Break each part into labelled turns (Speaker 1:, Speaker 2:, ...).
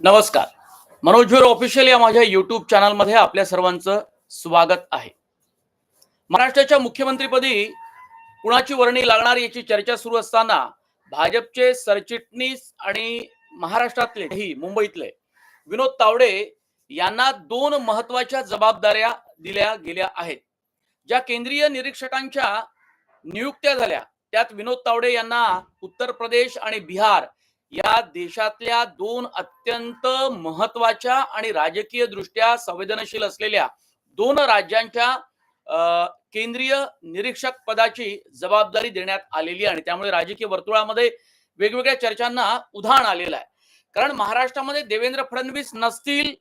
Speaker 1: नमस्कार. मनोज झुर ऑफिशियल या माझ्या युट्यूब चॅनलमध्ये आपल्या सर्वांचं स्वागत आहे. महाराष्ट्राच्या मुख्यमंत्रीपदी कुणाची वर्णी लागणार याची चर्चा सुरू असताना भाजपचे सरचिटणीस आणि महाराष्ट्रातले ही मुंबईतले विनोद तावडे यांना दोन महत्त्वाच्या जबाबदाऱ्या दिल्या गेल्या आहेत. ज्या केंद्रीय निरीक्षकांच्या नियुक्त्या झाल्या त्यात विनोद तावडे यांना उत्तर प्रदेश आणि बिहार या देशातल्या दोन अत्यंत महत्त्वाच्या आणि राजकीय दृष्ट्या संवेदनशील असलेल्या दोन राज्यांच्या केंद्रीय निरीक्षक पदाची जबाबदारी देण्यात आलेली आहे. आणि त्यामुळे राजकीय वर्तुळामध्ये वेगवेगळ्या चर्चांना उधाण आलेलं आहे. कारण महाराष्ट्रामध्ये देवेंद्र फडणवीस नसतील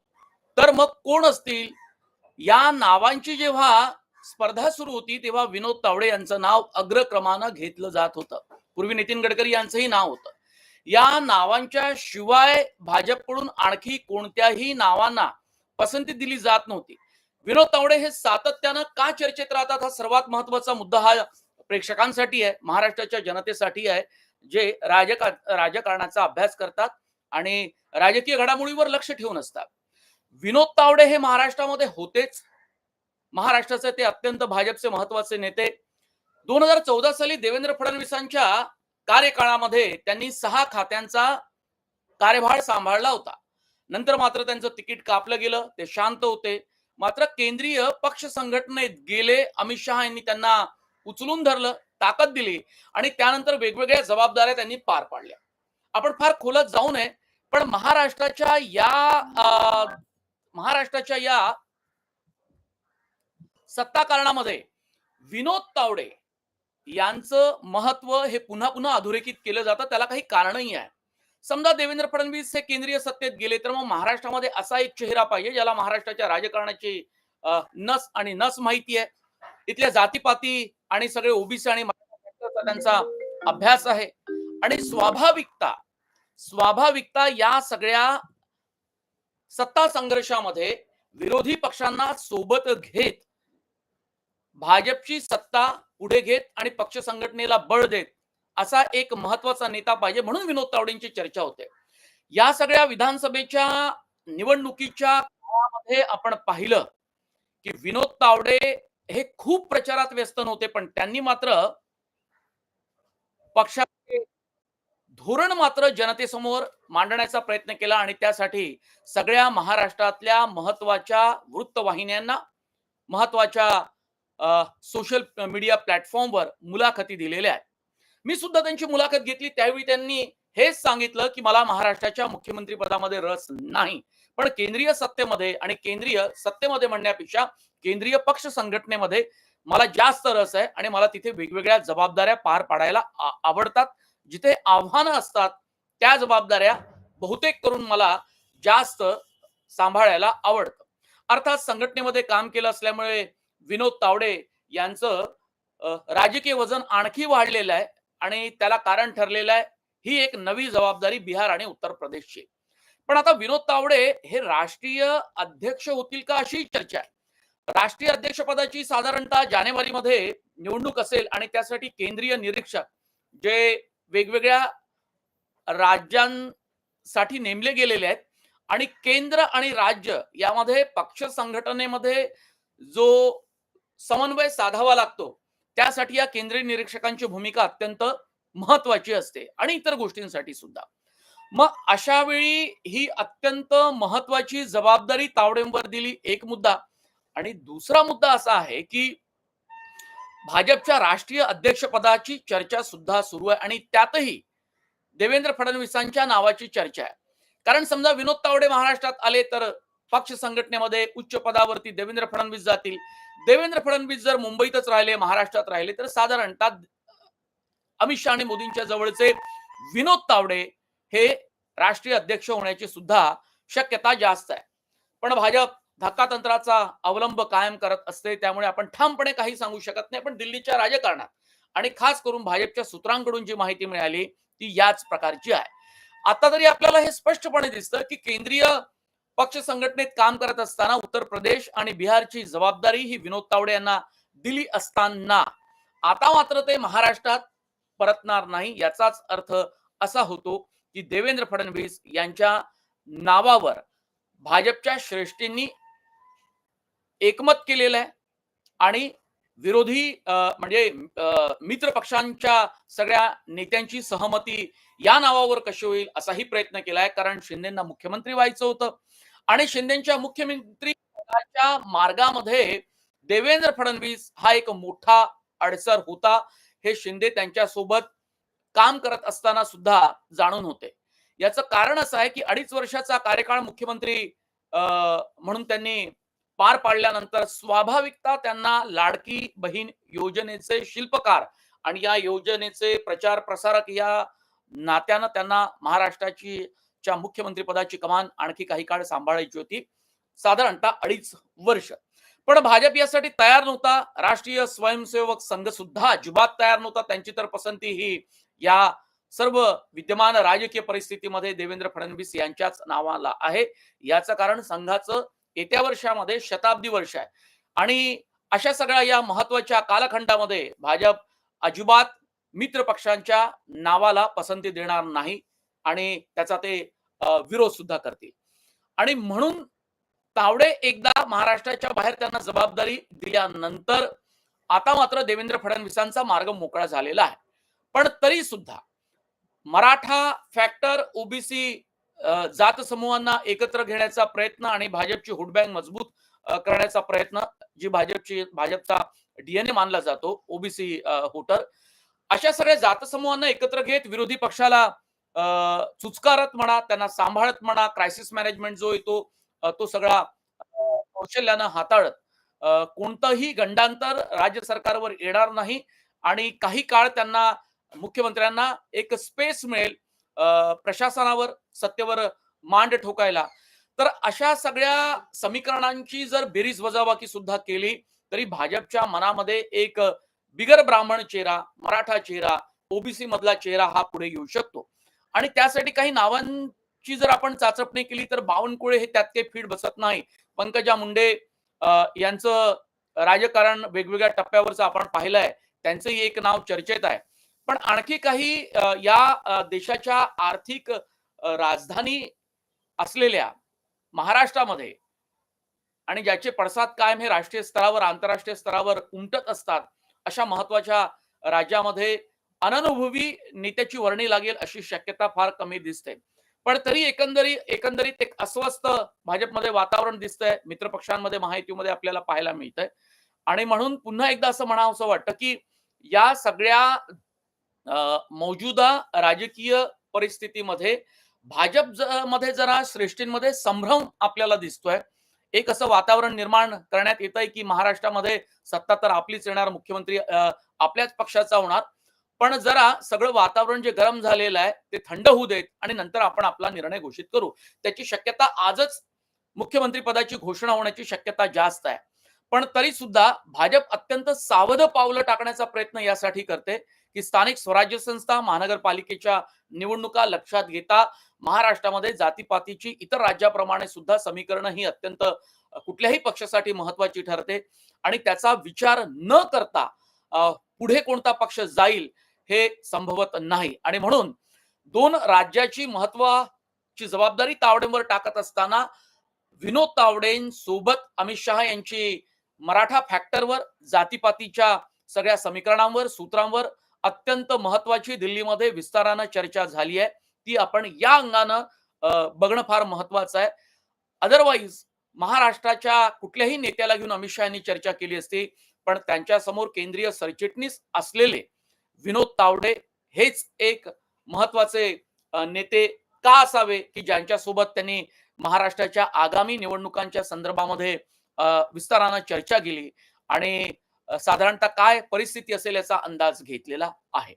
Speaker 1: तर मग कोण असतील? या नावांची जेव्हा स्पर्धा सुरू होती तेव्हा विनोद तावडे यांचं नाव अग्रक्रमानं घेतलं जात होतं. पूर्वी नितीन गडकरी यांचंही नाव होतं. या नावांच्या शिवाय भाजपकडून आणखी कोणत्याही नावांना पसंती दिली जात नव्हती. विनोद तावडे हे सातत्यानं का चर्चेत राहतात हा सर्वात महत्त्वाचा मुद्दा हा प्रेक्षकांसाठी आहे महाराष्ट्राच्या जनतेसाठी आहे जे राजका राजकारणाचा अभ्यास करतात आणि राजकीय घडामोडीवर लक्ष ठेवून असतात. विनोद तावडे हे महाराष्ट्रामध्ये होतेच. महाराष्ट्राचे ते अत्यंत भाजपचे महत्त्वाचे नेते. दोन हजार चौदा साली देवेंद्र फडणवीसांच्या कार्यकाळामध्ये त्यांनी सहा खात्यांचा कार्यभार सांभाळला होता. नंतर मात्र त्यांचं तिकीट कापलं गेलं ते शांत होते. मात्र केंद्रीय पक्ष संघटनेत गेले अमित शहा यांनी त्यांना उचलून धरलं ताकद दिली आणि त्यानंतर वेगवेगळ्या जबाबदाऱ्या त्यांनी पार पाडल्या. आपण फार खोलत जाऊ नये पण महाराष्ट्राच्या या महाराष्ट्राच्या या सत्ता कारणामध्ये विनोद तावडे यांचं महत्त्व हे पुन्हा पुन्हा अधोरेखित केलं जातं त्याला काही कारणही आहे. समजा देवेंद्र फडणवीस हे केंद्रीय सत्तेत गेले तर मग महाराष्ट्रामध्ये असा एक चेहरा पाहिजे ज्याला महाराष्ट्राच्या राजकारणाची नस आणि नस माहिती आहे. इथल्या जातीपाती आणि सगळे ओबीसी आणि त्यांचा अभ्यास आहे. आणि स्वाभाविकता स्वाभाविकता या सगळ्या सत्ता संघर्षामध्ये विरोधी पक्षांना सोबत घेत भाजपची सत्ता पुढे घेत आणि पक्ष संघटनेला बळ देत असा एक महत्त्वाचा नेता पाहिजे म्हणून विनोद तावडेंची चर्चा होते. या सगळ्या विधानसभेच्या निवडणुकीच्या काळामध्ये आपण पाहिलं की विनोद तावडे हे खूप प्रचारात व्यस्त नव्हते पण त्यांनी मात्र पक्षाचे धोरण मात्र जनतेसमोर मांडण्याचा प्रयत्न केला आणि त्यासाठी सगळ्या महाराष्ट्रातल्या महत्त्वाच्या वृत्तवाहिन्यांना महत्त्वाच्या सोशल मीडिया प्लॅटफॉर्मवर मुलाखती दिलेल्या आहेत. मी सुद्धा त्यांची मुलाखत घेतली त्यावेळी त्यांनी हेच सांगितलं की मला महाराष्ट्राच्या मुख्यमंत्री पदामध्ये रस नाही. पण केंद्रीय सत्तेमध्ये आणि केंद्रीय सत्तेमध्ये म्हणण्यापेक्षा केंद्रीय पक्ष संघटनेमध्ये मला जास्त रस आहे आणि मला तिथे वेगवेगळ्या जबाबदाऱ्या पार पाडायला आवडतात. जिथे आव्हानं असतात त्या जबाबदाऱ्या बहुतेक करून मला जास्त सांभाळायला आवडतं. अर्थात संघटनेमध्ये काम केलं असल्यामुळे विनोद तावडे यांचं राजकीय वजन आणखी वाढलेलं आहे आणि त्याला कारण ठरलेलं आहे ही एक नवी जबाबदारी बिहार आणि उत्तर प्रदेशची. पण आता विनोद तावडे हे राष्ट्रीय अध्यक्ष होतील का अशी चर्चा आहे. राष्ट्रीय अध्यक्षपदाची साधारणतः जानेवारीमध्ये निवडणूक असेल आणि त्यासाठी केंद्रीय निरीक्षक जे वेगवेगळ्या राज्यांसाठी नेमले गेलेले आहेत आणि केंद्र आणि राज्य यामध्ये पक्ष संघटनेमध्ये जो समन्वय साधावा लागतो. त्यासाठी या केंद्रीय निरीक्षकांची भूमिका अत्यंत महत्वाची असते आणि इतर गोष्टींसाठी सुद्धा. मग अशा वेळी ही अत्यंत महत्वाची जबाबदारी तावडेंवर दिली एक मुद्दा आणि दुसरा मुद्दा असा आहे की भाजपच्या राष्ट्रीय अध्यक्षपदाची चर्चा सुद्धा सुरू आहे आणि त्यातही देवेंद्र फडणवीसांच्या नावाची चर्चा आहे. कारण समजा विनोद तावडे महाराष्ट्रात आले तर पक्ष संघटनेमध्ये उच्च पदावरती देवेंद्र फडणवीस जातील. देवेंद्र फडणवीस जर मुंबईतच राहिले महाराष्ट्रात राहिले तर साधारणतः अमित शहा आणि मोदींच्या जवळचे विनोद तावडे हे राष्ट्रीय अध्यक्ष होण्याची सुद्धा शक्यता जास्त आहे. पण भाजप धक्का तंत्राचा अवलंब कायम करत असते त्यामुळे आपण ठामपणे काही सांगू शकत नाही पण दिल्लीच्या राजकारणात आणि खास करून भाजपच्या सूत्रांकडून जी माहिती मिळाली ती याच प्रकारची आहे. आता तरी आपल्याला हे स्पष्टपणे दिसतं की केंद्रीय पक्ष संघटनेत काम करत असताना उत्तर प्रदेश आणि बिहारची जबाबदारी ही विनोद तावडे यांना दिली असताना. आता मात्र ते महाराष्ट्रात परतणार नाही याचाच अर्थ असा होतो की देवेंद्र फडणवीस यांच्या नावावर भाजपच्या श्रेष्ठींनी एकमत केलेलं आहे आणि विरोधी म्हणजे मित्र पक्षांच्या सगळ्या नेत्यांची सहमती या नावावर कशी होईल असाही प्रयत्न केलाय कारण शिंदेना मुख्यमंत्री व्हायचं होतं. आणि शिंदेच्या मुख्यमंत्री पदाच्या मार्गामध्ये देवेंद्र फडणवीस हा एक मोठा अडसर होता. हे शिंदे त्यांच्यासोबत काम करत असताना सुद्धा जाणून होते. याचं कारण असं आहे की अडीच वर्षाचा कार्यकाळ मुख्यमंत्री म्हणून त्यांनी पार पाडल्यानंतर स्वाभाविकता त्यांना लाडकी बहीण योजनेचे शिल्पकार आणि या योजनेचे प्रचार प्रसारक या नात्यानं त्यांना महाराष्ट्राची च्या मुख्यमंत्री पदाची कमान आणखी काही काळ सांभाळायची होती. साधारणतः अडीच वर्ष. पण भाजप यासाठी तयार नव्हता. राष्ट्रीय स्वयंसेवक संघ सुद्धा अजिबात तयार नव्हता. त्यांची तर पसंती ही या सर्व विद्यमान राजकीय परिस्थितीमध्ये देवेंद्र फडणवीस यांच्याच नावाला आहे. याचं कारण संघाचं येत्या वर्षामध्ये शताब्दी वर्ष आहे. आणि अशा सगळ्या या महत्त्वाच्या कालखंडामध्ये भाजप अजिबात मित्र पक्षांच्या नावाला पसंती देणार नाही. आणि त्याचा ते विरोध सुद्धा करतील. आणि म्हणून तावडे एकदा महाराष्ट्राच्या बाहेर त्यांना जबाबदारी दिल्यानंतर आता मात्र देवेंद्र फडणवीसांचा मार्ग मोकळा झालेला आहे. पण तरी सुद्धा मराठा फॅक्टर ओबीसी जात समूहांना एकत्र घेण्याचा प्रयत्न आणि भाजपची हुडबँक मजबूत करण्याचा प्रयत्न जी भाजपची भाजपचा डीएनए मानला जातो ओबीसी होटर अशा सगळ्या जात समूहांना एकत्र घेत विरोधी पक्षाला चुचकारत म्हणा त्यांना सांभाळत म्हणा क्रायसिस मॅनेजमेंट जो येतो तो सगळा कौशल्यानं हाताळत. कोणतंही गंडांतर राज्य सरकारवर येणार नाही आणि काही काळ त्यांना मुख्यमंत्र्यांना एक स्पेस मिळेल प्रशासनावर सत्तेवर मांड ठोकायला. तर अशा सगळ्या समीकरणांची जर बेरीज वजाबाकी सुद्धा केली तरी भाजपच्या मनामध्ये एक बिगर ब्राह्मण चेहरा मराठा चेहरा ओबीसी मधला चेहरा हा पुढे येऊ शकतो. आणि त्यासाठी काही नावांची जर आपण चाचपणी केली तर बावनकुळे हे त्यात काही फीड बसत नाही. पंकजा मुंडे यांचं राजकारण वेगवेगळ्या टप्प्यावरचं आपण पाहिलंय. त्यांचंही एक नाव चर्चेत आहे. पण आणखी काही या देशाच्या आर्थिक राजधानी असलेल्या महाराष्ट्रामध्ये आणि ज्याचे पडसाद कायम हे राष्ट्रीय स्तरावर आंतरराष्ट्रीय स्तरावर उमटत असतात अशा महत्त्वाच्या राज्यामध्ये अननुभवी नेत्याची वर्णी लागेल अशी शक्यता फार कमी दिसते. पण तरी एकंदरीत एकंदरीत एक अस्वस्थ भाजपमध्ये वातावरण दिसतंय मित्रपक्षांमध्ये महायुतीमध्ये आपल्याला पाहायला मिळतंय. आणि म्हणून पुन्हा एकदा असं म्हणावं असं वाटतं की या सगळ्या मौजूदा राजकीय परिस्थितीमध्ये भाजपमध्ये जरा श्रेष्ठींमध्ये संभ्रम आपल्याला दिसतोय. एक असं वातावरण निर्माण करण्यात येत आहे की महाराष्ट्रामध्ये सत्ता तर आपलीच येणार मुख्यमंत्री आपल्याच पक्षाचा होणार. पण जरा सगळं वातावरण जे गरम झालेलं आहे ते थंड होऊ देत आणि नंतर आपण आपला निर्णय घोषित करू. त्याची शक्यता आजच मुख्यमंत्री पदाची घोषणा होण्याची शक्यता जास्त आहे. पण तरी सुद्धा भाजप अत्यंत सावध पावलं टाकण्याचा प्रयत्न यासाठी करते की स्थानिक स्वराज्य संस्था महानगरपालिकेच्या निवडणुका लक्षात घेता महाराष्ट्रामध्ये जातीपातीची इतर राज्याप्रमाणे सुद्धा समीकरणं ही अत्यंत कुठल्याही पक्षासाठी महत्वाची ठरते. आणि त्याचा विचार न करता पुढे कोणता पक्ष जाईल हे संभवत नाही. आणि म्हणून दोन राज्याची महत्वाची जबाबदारी तावडेंवर टाकत असताना विनोद तावडेंसोबत अमित शहा यांची मराठा फॅक्टरवर जातीपातीच्या सगळ्या समीकरणांवर सूत्रांवर अत्यंत महत्वाची दिल्लीमध्ये विस्तारानं चर्चा झाली आहे. ती आपण या अंगानं बघणं फार महत्वाचं आहे. अदरवाईज महाराष्ट्राच्या कुठल्याही नेत्याला घेऊन अमित शहा यांनी चर्चा केली असती पण त्यांच्यासमोर केंद्रीय सरचिटणीस असलेले विनोद तावडे हेच एक महत्त्वाचे नेते का असावे की ज्यांच्या सोबत त्यांनी महाराष्ट्राच्या आगामी निवडणुकांच्या संदर्भामध्ये विस्तारानं चर्चा केली आणि साधारणतः काय परिस्थिती असेल याचा अंदाज घेतलेला आहे.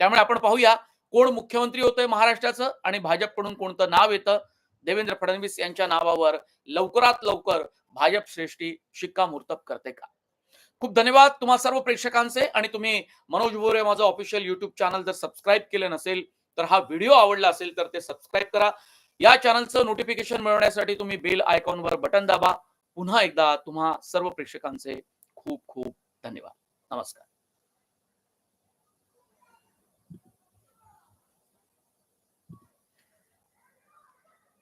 Speaker 1: त्यामुळे आपण पाहूया कोण मुख्यमंत्री होतोय महाराष्ट्राचं आणि भाजपकडून कोणतं नाव येतं? देवेंद्र फडणवीस यांच्या नावावर लवकरात लवकर भाजप श्रेष्ठी शिक्कामोर्तब करते का? खूप धन्यवाद तुम्हा सर्व प्रेक्षकांचे आणि तुम्ही मनोज बोरे माझं ऑफिशियल युट्यूब चॅनल जर सबस्क्राईब केलं नसेल तर हा व्हिडिओ आवडला असेल तर ते सबस्क्राईब करा. या चॅनलचं नोटिफिकेशन मिळवण्यासाठी तुम्ही बेल आयकॉनवर बटन दाबा. पुन्हा एकदा तुम्हा सर्व प्रेक्षकांचे खूप खूप धन्यवाद. नमस्कार.